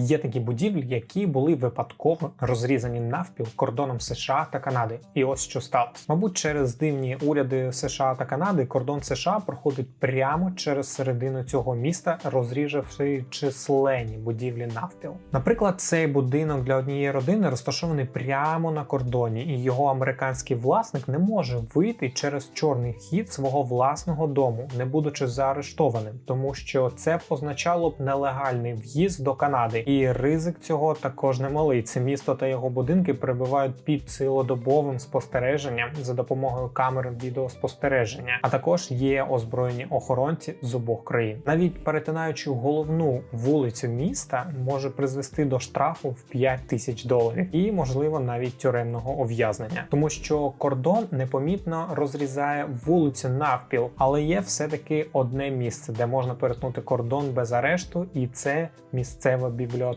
Є такі будівлі, які були випадково розрізані навпіл кордоном США та Канади. І ось що сталося. Мабуть, через дивні уряди США та Канади кордон США проходить прямо через середину цього міста, розріжавши численні будівлі навпіл. Наприклад, цей будинок для однієї родини розташований прямо на кордоні, і його американський власник не може вийти через чорний хід свого власного дому, не будучи заарештованим, тому що це б означало б нелегальний в'їзд до Канади, і ризик цього також немалий. Це місто та його будинки перебувають під цілодобовим спостереженням за допомогою камер відеоспостереження, а також є озброєні охоронці з обох країн. Навіть перетинаючи головну вулицю міста, може призвести до штрафу в 5 тисяч доларів і, можливо, навіть тюремного ув'язнення, тому що кордон непомітно розрізає вулицю навпіл, але є все таки одне місце, де можна перетнути кордон без арешту, і це місцева бібліотека.